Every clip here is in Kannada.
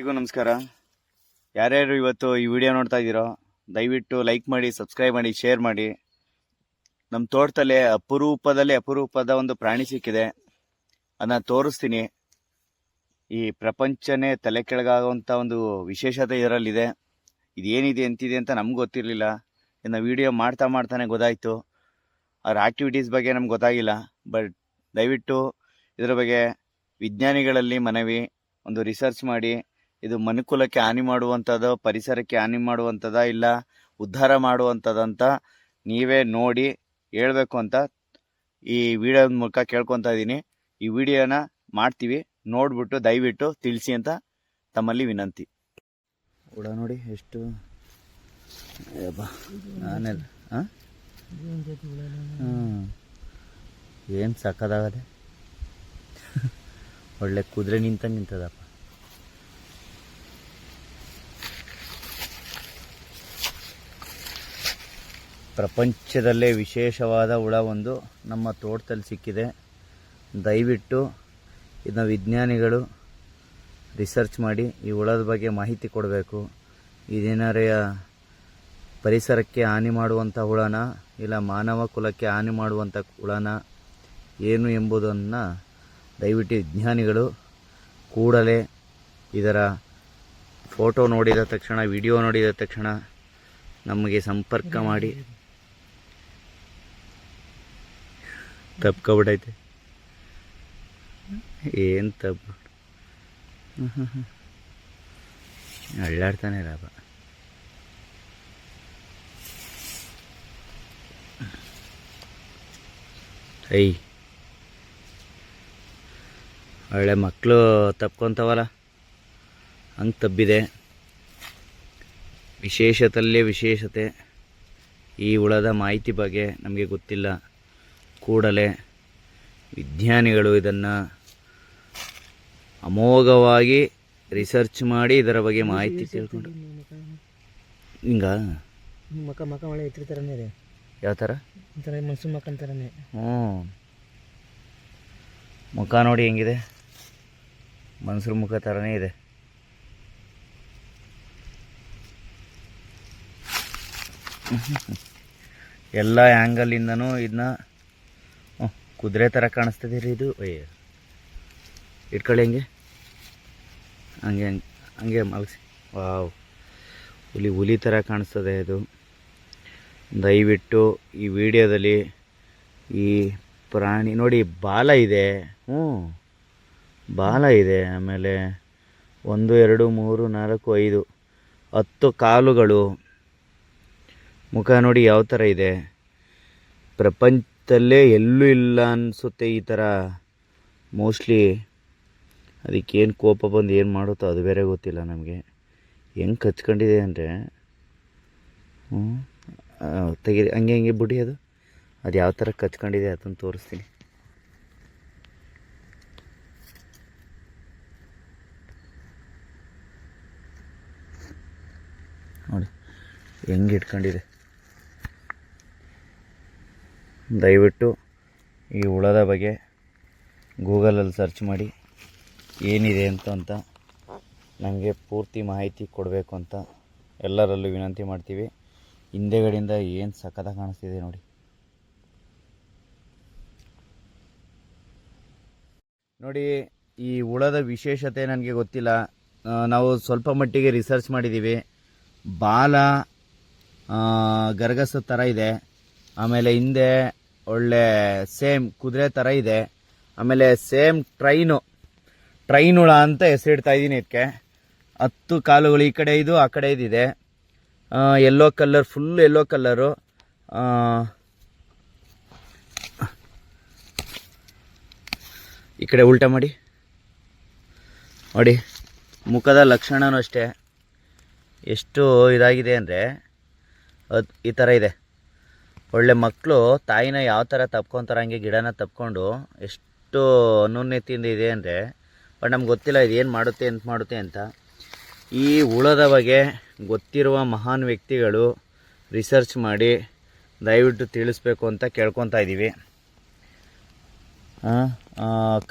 ಎಲ್ರಿಗೂ ನಮಸ್ಕಾರ. ಯಾರ್ಯಾರು ಇವತ್ತು ಈ ವಿಡಿಯೋ ನೋಡ್ತಾ ಇದ್ದೀರೋ, ದಯವಿಟ್ಟು ಲೈಕ್ ಮಾಡಿ, ಸಬ್ಸ್ಕ್ರೈಬ್ ಮಾಡಿ, ಶೇರ್ ಮಾಡಿ. ನಮ್ಮ ತೋಟದಲ್ಲಿ ಅಪರೂಪದಲ್ಲಿ ಅಪರೂಪದ ಒಂದು ಪ್ರಾಣಿ ಸಿಕ್ಕಿದೆ. ಅದನ್ನ ತೋರಿಸ್ತೀನಿ. ಈ ಪ್ರಪಂಚನೇ ತಲೆ ಕೆಳಗಾಗುವಂಥ ಒಂದು ವಿಶೇಷತೆ ಇದರಲ್ಲಿದೆ. ಇದೇನಿದೆ, ಎಂತಿದೆ ಅಂತ ನಮ್ಗೆ ಗೊತ್ತಿರಲಿಲ್ಲ. ಇನ್ನು ವಿಡಿಯೋ ಮಾಡ್ತಾ ಮಾಡ್ತಾನೆ ಗೊತ್ತಾಯಿತು. ಅವ್ರ ಆ್ಯಕ್ಟಿವಿಟೀಸ್ ಬಗ್ಗೆ ನಮ್ಗೆ ಗೊತ್ತಾಗಿಲ್ಲ. ಬಟ್ ದಯವಿಟ್ಟು ಇದರ ಬಗ್ಗೆ ವಿಜ್ಞಾನಿಗಳಲ್ಲಿ ಮನವಿ, ಒಂದು ರಿಸರ್ಚ್ ಮಾಡಿ. ಇದು ಮನುಕುಲಕ್ಕೆ ಹಾನಿ ಮಾಡುವಂಥದ್ದು ಪರಿಸರಕ್ಕೆ ಹಾನಿ ಮಾಡುವಂಥದ ಇಲ್ಲ ಉದ್ಧಾರ ಮಾಡುವಂಥದ್ದಂತ ನೀವೇ ನೋಡಿ ಹೇಳಬೇಕು ಅಂತ ಈ ವಿಡಿಯೋದ ಮೂಲಕ ಕೇಳ್ಕೊತಾ ಇದ್ದೀನಿ. ಈ ವಿಡಿಯೋನ ಮಾಡ್ತೀವಿ. ನೋಡ್ಬಿಟ್ಟು ದಯವಿಟ್ಟು ತಿಳಿಸಿ ಅಂತ ತಮ್ಮಲ್ಲಿ ವಿನಂತಿ. ಉಡ ನೋಡಿ ಎಷ್ಟು. ನಾನೆಲ್ಲ ಹಾಂ ಏನು ಸಕ್ಕದಾಗದೆ ಒಳ್ಳೆ ಕುದುರೆ ನಿಂತ ನಿಂತದಪ್ಪ. ಪ್ರಪಂಚದಲ್ಲೇ ವಿಶೇಷವಾದ ಹುಳ ಒಂದು ನಮ್ಮ ತೋಟದಲ್ಲಿ ಸಿಕ್ಕಿದೆ. ದಯವಿಟ್ಟು ಇದನ್ನ ವಿಜ್ಞಾನಿಗಳು ರಿಸರ್ಚ್ ಮಾಡಿ ಈ ಹುಳದ ಬಗ್ಗೆ ಮಾಹಿತಿ ಕೊಡಬೇಕು. ಇದೇನಾರೆಯ ಪರಿಸರಕ್ಕೆ ಹಾನಿ ಮಾಡುವಂಥ ಹುಳನ ಇಲ್ಲ ಮಾನವ ಕುಲಕ್ಕೆ ಹಾನಿ ಮಾಡುವಂಥ ಹುಳನ ಏನು ಎಂಬುದನ್ನು ದಯವಿಟ್ಟು ವಿಜ್ಞಾನಿಗಳು ಕೂಡಲೇ ಇದರ ಫೋಟೋ ನೋಡಿದ ತಕ್ಷಣ, ವಿಡಿಯೋ ನೋಡಿದ ತಕ್ಷಣ ನಮಗೆ ಸಂಪರ್ಕ ಮಾಡಿ. ತಪ್ಕೊಬಿಟ್ಟೈತೆ ಏನು ತಪ್ಪು ಅಳ್ಳಾಡ್ತಾನೆ ರಾಬ ಐ ಒಳ್ಳೆ ಮಕ್ಕಳು ತಪ್ಕೊತವಲ್ಲ ಹಂಗೆ ತಬ್ಬಿದೆ. ವಿಶೇಷತಲ್ಲೇ ವಿಶೇಷತೆ. ಈ ಹುಳದ ಮಾಹಿತಿ ಬಗ್ಗೆ ನಮಗೆ ಗೊತ್ತಿಲ್ಲ. ಕೂಡಲೇ ವಿಜ್ಞಾನಿಗಳು ಇದನ್ನು ಅಮೋಘವಾಗಿ ರಿಸರ್ಚ್ ಮಾಡಿ ಇದರ ಬಗ್ಗೆ ಮಾಹಿತಿ ತಿಳ್ಕೊಂಡು ಹಿಂಗ? ಮಕ ಮಕ ಒಳ್ಳೆ ಎತ್ತರ ಥರನೇ ಇದೆ ಯಾವ ಥರ ಒಂಥರ ಥರನೇ ಹ್ಞೂ ಮುಖ ನೋಡಿ ಹೆಂಗಿದೆ? ಮನ್ಸೂರ್ ಮುಖ ಥರನೇ ಇದೆ. ಎಲ್ಲ ಆ್ಯಂಗಲಿಂದನೂ ಇದನ್ನ ಕುದುರೆ ಥರ ಕಾಣಿಸ್ತದೆ ರೀ ಇದು? ಅಯ್ಯ ಇಟ್ಕೊಳ್ಳಿ ಹಂಗೆ. ಹಂಗೆ ಹಂಗೆ ಹಂಗೆ ಮಲಗಿಸಿ. ವಾವ್. ಹುಲಿ ಹುಲಿ ಥರ ಕಾಣಿಸ್ತದೆ ಇದು. ದಯವಿಟ್ಟು ಈ ವಿಡಿಯೋದಲ್ಲಿ ಈ ಪ್ರಾಣಿ, ನೋಡಿ, ಬಾಲ ಇದೆ. ಹ್ಞೂ. ಬಾಲ ಇದೆ, ಆಮೇಲೆ ಒಂದು, ಎರಡು, ಮೂರು, ನಾಲ್ಕು, ಐದು, ಹತ್ತು ಕಾಲುಗಳು. ಮುಖ ನೋಡಿ ಯಾವ ಥರ ಇದೆ. ಪ್ರಪಂಚದಲ್ಲೇ ಎಲ್ಲೂ ಇಲ್ಲ ಅನಿಸುತ್ತೆ ಈ ಥರ. ಮೋಸ್ಟ್ಲಿ ಅದಕ್ಕೇನು ಕೋಪ ಬಂದು ಏನು ಮಾಡುತ್ತೋ ಅದು ಬೇರೆ ಗೊತ್ತಿಲ್ಲ ನಮಗೆ. ಹೆಂಗೆ ಕಚ್ಕೊಂಡಿದೆ ಅಂದರೆ ಹ್ಞೂ ತೆಗಿ ಹಂಗೆ ಹಂಗೆ ಬಿಡಿ ಅದು. ಅದು ಯಾವ ಥರ ಕಚ್ಕೊಂಡಿದೆ ಅದನ್ನು ತೋರಿಸ್ತೀನಿ. ನೋಡಿ, ಹೆಂಗೆ ಇಟ್ಕೊಂಡಿದೆ. ದಯವಿಟ್ಟು ಈ ಹುಳದ ಬಗ್ಗೆ ಗೂಗಲಲ್ಲಿ ಸರ್ಚ್ ಮಾಡಿ ಏನಿದೆ ಅಂತ ಅಂತ ನಮಗೆ ಪೂರ್ತಿ ಮಾಹಿತಿ ಕೊಡಬೇಕು ಅಂತ ಎಲ್ಲರಲ್ಲೂ ವಿನಂತಿ ಮಾಡ್ತೀವಿ. ಹಿಂದೆಗಡೆಯಿಂದ ಏನು ಸಖತ ಕಾಣಿಸ್ತಿದೆ ನೋಡಿ. ನೋಡಿ, ಈ ಹುಳದ ವಿಶೇಷತೆ ನನಗೆ ಗೊತ್ತಿಲ್ಲ. ನಾವು ಸ್ವಲ್ಪ ಮಟ್ಟಿಗೆ ರಿಸರ್ಚ್ ಮಾಡಿದ್ದೀವಿ ಬಾಲ ಗರ್ಗಸ ಥರ ಇದೆ. ಆಮೇಲೆ ಹಿಂದೆ ಒಳ್ಳೆ ಸೇಮ್ ಕುದುರೆ ಥರ ಇದೆ. ಆಮೇಲೆ ಸೇಮ್ ಟ್ರೈನು. ಟ್ರೈನ್ ಅಂತ ಹೆಸರಿಡ್ತಾ ಇದ್ದೀನಿ ಇದಕ್ಕೆ ಹತ್ತು ಕಾಲುಗಳು ಈ ಕಡೆ ಇದು, ಆ ಕಡೆ ಇದಿದೆ yellow colour full yellow colour ಈ ಕಡೆ ಉಲ್ಟ ಮಾಡಿ. ನೋಡಿ, ಮುಖದ ಲಕ್ಷಣನೂ ಅಷ್ಟೇ. ಎಷ್ಟು ಇದಾಗಿದೆ ಅಂದರೆ ಅದು ಈ ಥರ ಇದೆ. ಒಳ್ಳೆ ಮಕ್ಕಳು ತಾಯಿನ ಯಾವ ಥರ ತಪ್ಕೊತಾರೆ ಹಂಗೆ ಗಿಡನ ತಪ್ಕೊಂಡು ಎಷ್ಟು ನುನ್ನೆತ್ತಿಂದ ಇದೆ ಅಂದರೆ, ಬಟ್ ನಮ್ಗೆ ಗೊತ್ತಿಲ್ಲ ಇದು ಏನು ಮಾಡುತ್ತೆ, ಎಂತ ಮಾಡುತ್ತೆ ಅಂತ. ಈ ಹುಳದ ಬಗ್ಗೆ ಗೊತ್ತಿರುವ ಮಹಾನ್ ವ್ಯಕ್ತಿಗಳು ರಿಸರ್ಚ್ ಮಾಡಿ ದಯವಿಟ್ಟು ತಿಳಿಸ್ಬೇಕು ಅಂತ ಕೇಳ್ಕೊತಾ ಇದ್ದೀವಿ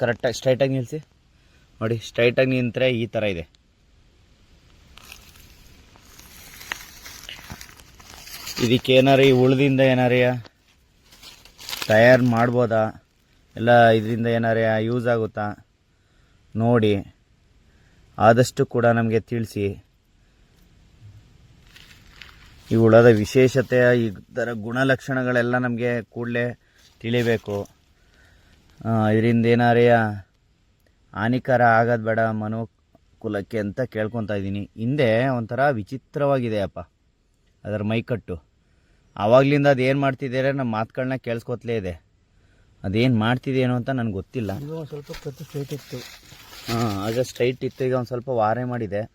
ಕರೆಕ್ಟಾಗಿ ಸ್ಟ್ರೈಟಾಗಿ ನಿಲ್ಲಿಸಿ ನೋಡಿ ಸ್ಟ್ರೈಟಾಗಿ ನಿಂತರೆ ಈ ಥರ ಇದೆ. ಇದಕ್ಕೆ ಏನಾರ ಈ ಉಳ್ದಿಂದ ಏನಾರಿಯ ತಯಾರು ಮಾಡ್ಬೋದಾ? ಎಲ್ಲ ಇದರಿಂದ ಏನಾರ ಯೂಸ್ ಆಗುತ್ತಾ? ನೋಡಿ. ಆದಷ್ಟು ಕೂಡ ನಮಗೆ ತಿಳಿಸಿ. ಈ ಹುಳದ ವಿಶೇಷತೆ ಇದರ ಗುಣಲಕ್ಷಣಗಳೆಲ್ಲ ನಮಗೆ ಕೂಡಲೇ ತಿಳಿಬೇಕು. ಇದರಿಂದ ಏನಾರ ಹಾನಿಕರ ಆಗೋದು ಬೇಡ ಮನೋಕುಲಕ್ಕೆ ಅಂತ ಕೇಳ್ಕೊತಾ ಇದ್ದೀನಿ. ಹಿಂದೆ ಒಂಥರ ವಿಚಿತ್ರವಾಗಿದೆ ಅಪ್ಪ. ಅದರ ಮೈಕಟ್ಟು ಆವಾಗಲಿಂದ ಅದು ಏನು ಮಾಡ್ತಿದ್ದೀರಾ? ನಮ್ಮ ಮಾತುಗಳನ್ನ ಕೇಳಿಸ್ಕೊತ್ಲೇ ಇದೆ. ಅದೇನು ಮಾಡ್ತಿದೇನೋ ಅಂತ ನನಗೆ ಗೊತ್ತಿಲ್ಲ. ಒಂದು ಸ್ವಲ್ಪ ಕತ್ತು ಸ್ಟ್ರೈಟ್ ಇತ್ತು. ಹಾಂ ಆಗ ಸ್ಟ್ರೈಟ್ ಇತ್ತು. ಈಗ ಒಂದು ಸ್ವಲ್ಪ ವಾರೆ ಮಾಡಿದೆ.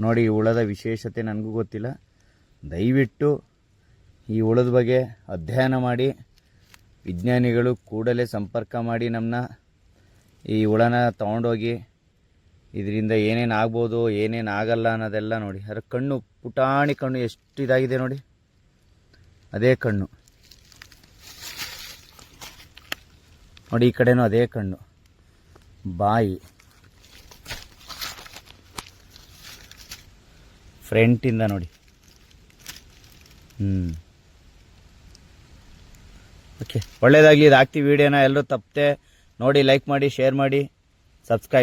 ನೋಡಿ ಈ ಹುಳದ ವಿಶೇಷತೆ ನನಗೂ ಗೊತ್ತಿಲ್ಲ. ದಯವಿಟ್ಟು ಈ ಹುಳದ ಬಗ್ಗೆ ಅಧ್ಯಯನ ಮಾಡಿ ವಿಜ್ಞಾನಿಗಳು ಕೂಡಲೇ ಸಂಪರ್ಕ ಮಾಡಿ ನಮ್ಮನ್ನ ಈ ಹುಳನ ತೊಗೊಂಡೋಗಿ ಇದರಿಂದ ಏನೇನು ಆಗ್ಬೋದು, ಏನೇನು ಆಗಲ್ಲ ಅನ್ನೋದೆಲ್ಲ ನೋಡಿ. ಅದರ ಕಣ್ಣು, ಪುಟಾಣಿ ಕಣ್ಣು ಎಷ್ಟು ಇದಾಗಿದೆ ನೋಡಿ. ಅದೇ ಕಣ್ಣು. ನೋಡಿ, ಈ ಕಡೆನೂ ಅದೇ ಕಣ್ಣು. ಬಾಯಿ. ಫ್ರಂಟಿಂದ ನೋಡಿ. ಹ್ಞೂ ಓಕೆ. ಒಳ್ಳೇದಾಗಲಿ, ಇದು ಹಾಕ್ತೀವಿ ವಿಡಿಯೋನ ಎಲ್ಲರೂ ತಪ್ಪದೆ ನೋಡಿ, ಲೈಕ್ ಮಾಡಿ, ಶೇರ್ ಮಾಡಿ, ಸಬ್ಸ್ಕ್ರೈಬ್